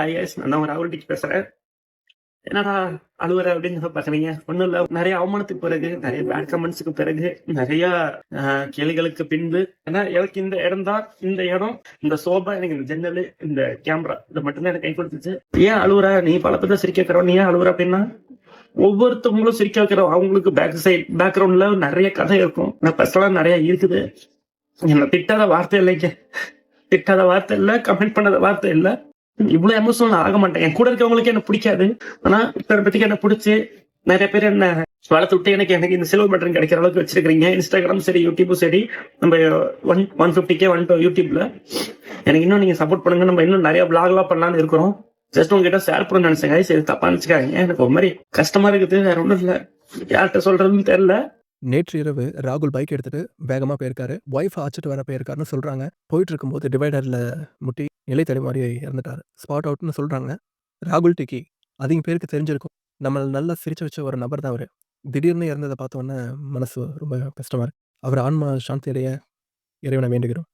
Hi S நான் தான் ராகுல் டிக் பேசுறேன். என்னடா அழுவுற அப்படின்னு சொல்லி பாக்குறீங்க ஒன்றும் இல்லை. நிறைய அவமானத்துக்கு பிறகு நிறைய பேட் கமெண்ட்ஸுக்கு பிறகு நிறைய கேள்விகளுக்கு பின்பு ஏன்னா எனக்கு இந்த இடம் தான் இந்த இடம் இந்த சோபா எனக்கு இந்த ஜன்னல் இந்த கேமரா இதை மட்டும்தான் எனக்கு கை கொடுத்துச்சு. ஏன் அழுவுற? நீ பல சிரிக்க வைக்கிறோம் நீ ஏன் அழுவுற அப்படின்னா ஒவ்வொருத்தவங்களும் சிரிக்க வைக்கிறோம் அவங்களுக்கு பேக் சைட் பேக்ரவுண்ட்ல நிறைய கதை இருக்கும். நான் பர்சனலா நிறைய இருக்குது. என்ன திட்டாத வார்த்தை இல்லைங்க. திட்டாத வார்த்தை இல்லை கமெண்ட் பண்ணாத வார்த்தை இல்லை. இவ்வளவு எமோஷனல் ஆக மாட்டேன். என் கூட இருக்கவங்களுக்கு என்ன பிடிக்காது. ஆனா இத்தனை பத்திக்கு என்ன பிடிச்சி நிறைய பேர் என்ன வளர்த்து விட்டு எனக்கு எனக்கு இந்த சில்வர் பட்டன் கிடைக்கிற அளவுக்கு வச்சிருக்கீங்க இன்ஸ்டாகிராம் சரி யூடியூபும் சரி நம்ம ஒன் ஒன் ஃபிஃப்டிக்கே ஒன் யூடியூப்ல எனக்கு இன்னும் நீங்க சப்போர்ட் பண்ணுங்க. நம்ம இன்னும் நிறைய vlogலாம் பண்ணலாம்னு இருக்கிறோம். ஜஸ்ட் உங்ககிட்ட ஷேர் பண்ண நினைச்சேன் சரி தப்பா நினைச்சுக்காங்க எனக்கு ஒரு மாதிரி கஷ்டமா இருக்குது. வேற ஒன்றும் இல்லை. யார்கிட்ட சொல்றதுன்னு தெரியல. நேற்று இரவு ராகுல் பைக் எடுத்துட்டு வேகமாக போயிருக்காரு. ஒய்ஃப் அழைச்சிட்டு வர போயிருக்காருன்னு சொல்கிறாங்க போயிட்டு இருக்கும்போது டிவைடரில் முட்டி நிலை தடுமாறி இறந்துட்டார். ஸ்பாட் அவுட்னு சொல்கிறாங்க ராகுல் டிக்கி அதிக பேருக்கு தெரிஞ்சிருக்கும். நம்மளை நல்லா சிரிச்சு வச்ச ஒரு நபர் தான் அவர். திடீர்னு இறந்ததை பார்த்தோன்னே மனசு ரொம்ப கஷ்டமாக இருக்கு. அவர் ஆன்மா சாந்தி அடைய இறைவனை வேண்டுகிறோம்.